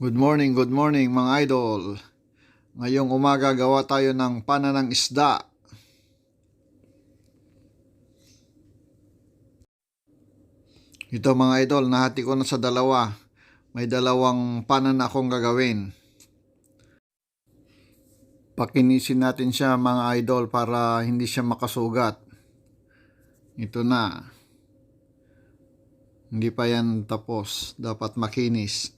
Good morning, good morning mga idol. Ngayong umaga gawa tayo ng pana ng isda. Ito mga idol, nahati ko na sa dalawa. May dalawang pana na akong gagawin. Pakinisin natin siya mga idol para hindi siya makasugat. Ito na. Hindi pa yan tapos. Dapat makinis.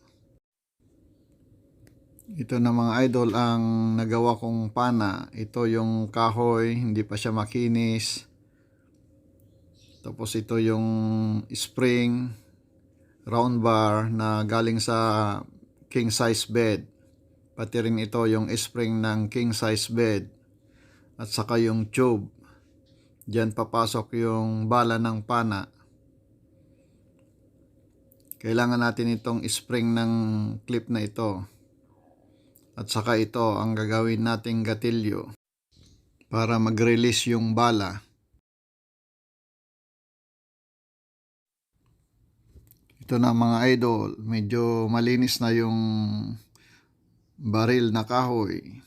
Ito na mga idol ang nagawa kong pana. Ito yung kahoy, hindi pa siya makinis. Tapos ito yung spring round bar na galing sa king size bed. Pati rin ito yung spring ng king size bed. At saka yung tube. Diyan papasok yung bala ng pana. Kailangan natin itong spring ng clip na ito. At saka ito ang gagawin nating gatilyo para mag-release yung bala. Ito na mga idol, medyo malinis na yung baril na kahoy.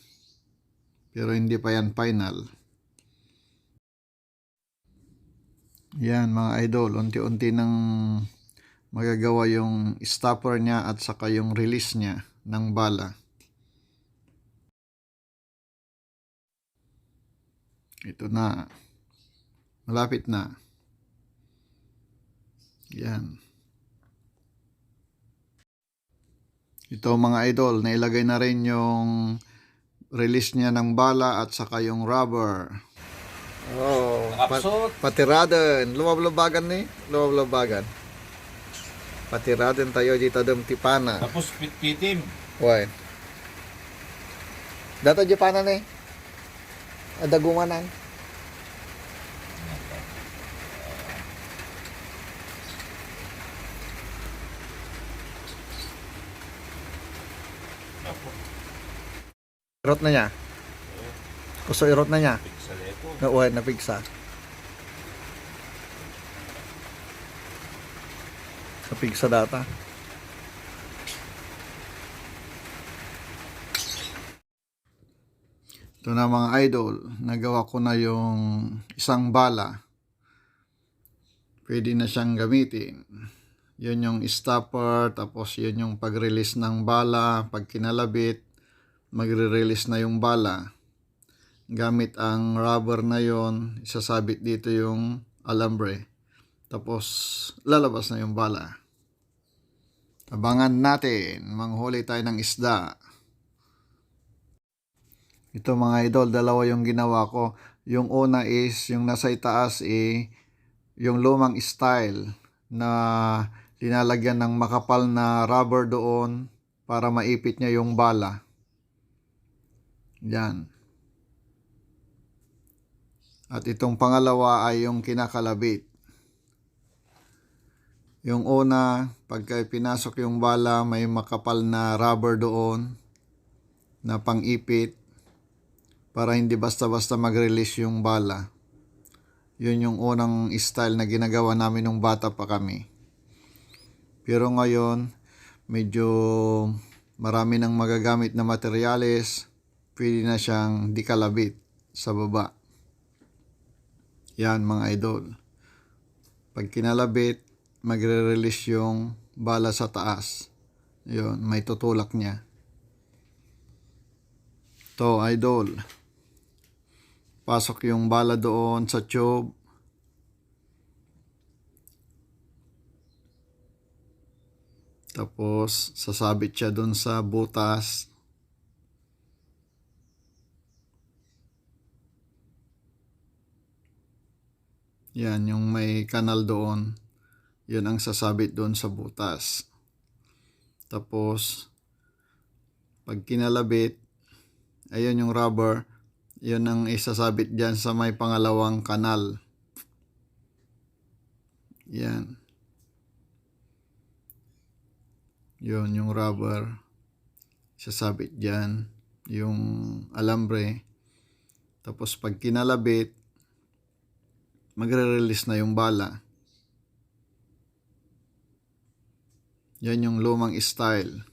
Pero hindi pa yan final. Yan mga idol, unti-unti nang magagawa yung stopper niya at saka yung release niya ng bala. Ito na. Malapit na. Yan. Ito mga idol, nailagay na rin yung release niya ng bala at saka yung rubber. Oh, Nakapsot. patiraden. Lumablabagan ni. Lumablabagan. Patiraden tayo dito dam tipana. Tapos pitpitim. Why? Dato di pana ni. Adagumanan. Irot na niya. Kuso irot na niya. Piksaleto. Na uwan na pigsa. Sa pigsa data. Ito na mga idol, nagawa ko na yung isang bala. Pwede na siyang gamitin. Yun yung stopper, tapos yun yung pag-release ng bala. Pag kinalabit, magre-release na yung bala. Gamit ang rubber na yon, isasabit dito yung alambre. Tapos lalabas na yung bala. Abangan natin, manghuli tayo ng isda. Ito mga idol, dalawa yung ginawa ko. Yung una is, yung nasa itaas eh, yung lumang style na linalagyan ng makapal na rubber doon para maipit niya yung bala. Yan. At itong pangalawa ay yung kinakalabit. Yung una, pagka pinasok yung bala, may makapal na rubber doon na pang-ipit para hindi basta-basta mag-release yung bala. Yun yung unang style na ginagawa namin nung bata pa kami. Pero ngayon, medyo marami nang magagamit na materyales, pwede na siyang dikalabit sa baba. Yan mga idol. Pag kinalabit, magre-release yung bala sa taas. Yun, may tutulak niya. To idol. Pasok yung bala doon sa tube. Tapos, sasabit siya doon sa butas. Yan, yung may kanal doon. Yun ang sasabit doon sa butas. Tapos, pag kinalabit, ayun yung rubber, yun ang isasabit dyan sa may pangalawang kanal. Yan. Yun, yung rubber. Isasabit dyan. Yung alambre. Tapos pag kinalabit, magre-release na yung bala. Yan yung lumang style.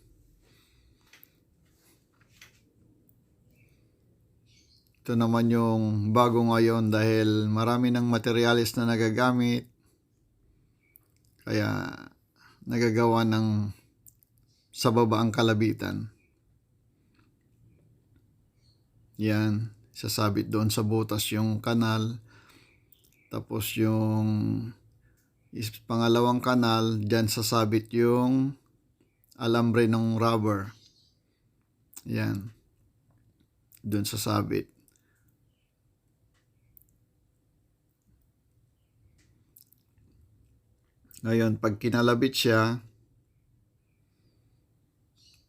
Ito naman yung bago ngayon dahil marami ng materialis na nagagamit. Kaya nagagawa ng sa baba ang kalabitan. Yan, sasabit doon sa butas yung kanal. Tapos yung is pangalawang kanal, dyan sasabit yung alambre ng rubber. Yan. Doon sasabit. Ngayon, pag kinalabit siya,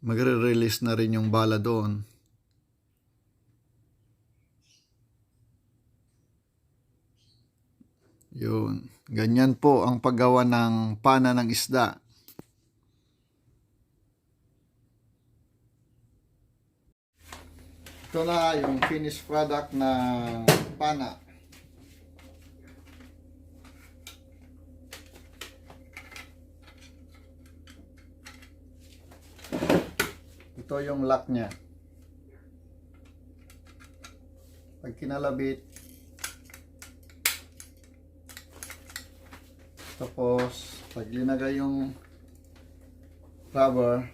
magre-release na rin yung bala doon. Yun. Ganyan po ang paggawa ng pana ng isda. Ito na yung finished product ng pana. Ito yung lock niya. Pag kinalabit, tapos pag linagay yung rubber,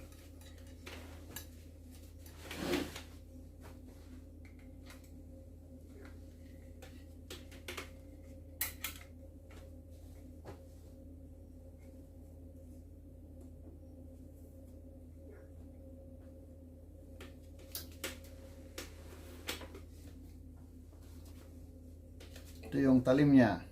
ito yung talim niya.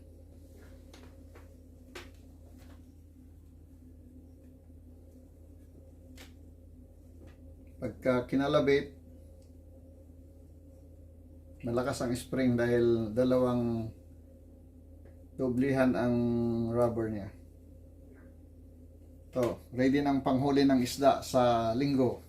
Pagka kinalabit, malakas ang spring dahil dalawang doblihan ang rubber niya. To, ready ng panghuli ng isda sa linggo.